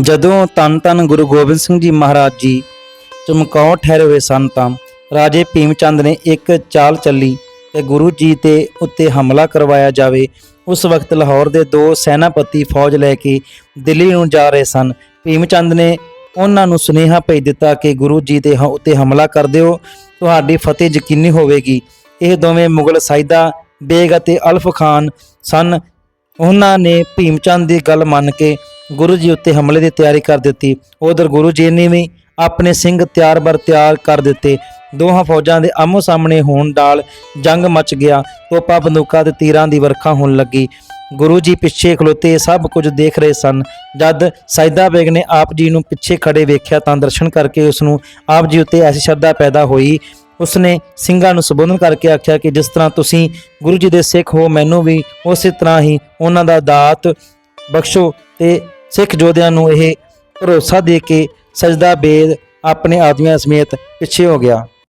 ਜਦੋਂ ਤਨ ਤਨ ਗੁਰੂ ਗੋਬਿੰਦ ਸਿੰਘ ਜੀ ਮਹਾਰਾਜ ਜੀ ਚਮਕੌਰ ਠਹਿਰੇ ਹੋਏ ਸਨ ਤਾਂ ਰਾਜੇ ਭੀਮ ਚੰਦ ਨੇ ਇੱਕ ਚਾਲ ਚੱਲੀ ਤੇ ਗੁਰੂ ਜੀ ਤੇ ਉੱਤੇ ਹਮਲਾ ਕਰਵਾਇਆ ਜਾਵੇ, ਉਸ ਵਕਤ ਲਾਹੌਰ ਦੇ ਦੋ ਸੈਨਾਪਤੀ ਫੌਜ ਲੈ ਕੇ ਦਿੱਲੀ ਨੂੰ ਜਾ ਰਹੇ ਸਨ। ਭੀਮ ਚੰਦ ਨੇ ਉਹਨਾਂ ਨੂੰ ਸੁਨੇਹਾ ਭੇਜ ਦਿੱਤਾ ਕਿ ਗੁਰੂ ਜੀ ਦੇ ਹ- ਉੱਤੇ ਹਮਲਾ ਕਰ ਦਿਓ, ਤੁਹਾਡੀ ਫਤਿਹ ਯਕੀਨੀ ਹੋਵੇਗੀ। ਇਹ ਦੋਵੇਂ ਮੁਗਲ ਸਾਇਦਾ ਬੇਗ ਅਤੇ ਅਲਫ ਖਾਨ ਸਨ। ਉਹਨਾਂ ਨੇ ਭੀਮ ਚੰਦ ਦੀ ਗੱਲ ਮੰਨ ਕੇ ਗੁਰੂ ਜੀ ਉੱਤੇ ਹਮਲੇ ਦੀ ਤਿਆਰੀ ਕਰ ਦਿੱਤੀ। ਉਧਰ ਗੁਰੂ ਜੀ ਨੇ ਵੀ ਆਪਣੇ ਸਿੰਘ ਤਿਆਰ ਬਰ ਤਿਆਰ ਕਰ ਦਿੱਤੇ। ਦੋਹਾਂ ਫੌਜਾਂ ਦੇ ਆਮੋ ਸਾਹਮਣੇ ਹੋਣ ਨਾਲ ਜੰਗ ਮਚ ਗਿਆ। ਤੋਪਾਂ, ਬੰਦੂਕਾਂ ਤੇ ਤੀਰਾਂ ਦੀ ਵਰਖਾ ਹੋਣ ਲੱਗੀ। ਗੁਰੂ ਜੀ ਪਿੱਛੇ ਖਲੋਤੇ ਸਭ ਕੁਝ ਦੇਖ ਰਹੇ ਸਨ। ਜਦ ਸੈਦਾ ਬੇਗ ਨੇ ਆਪ ਜੀ ਨੂੰ ਪਿੱਛੇ ਖੜੇ ਵੇਖਿਆ ਤਾਂ ਦਰਸ਼ਨ ਕਰਕੇ ਉਸ ਨੂੰ ਆਪ ਜੀ ਉੱਤੇ ਐਸੀ ਸ਼ਰਧਾ ਪੈਦਾ ਹੋਈ। ਉਸਨੇ ਸਿੰਘਾਂ ਨੂੰ ਸੰਬੋਧਨ ਕਰਕੇ ਆਖਿਆ ਕਿ ਜਿਸ ਤਰ੍ਹਾਂ ਤੁਸੀਂ ਗੁਰੂ ਜੀ ਦੇ ਸਿੱਖ ਹੋ, ਮੈਨੂੰ ਵੀ ਉਸੇ ਤਰ੍ਹਾਂ ਹੀ ਉਹਨਾਂ ਦਾ ਦਾਤ ਬਖਸ਼ੋ ਤੇ ਸਿੱਖ ਯੋਧਿਆਂ ਨੂੰ ਇਹ ਭਰੋਸਾ ਦੇ ਕੇ ਸਜਦਾ ਬੇਦ ਆਪਣੇ ਆਦਮੀਆਂ ਸਮੇਤ ਪਿੱਛੇ ਹੋ ਗਿਆ।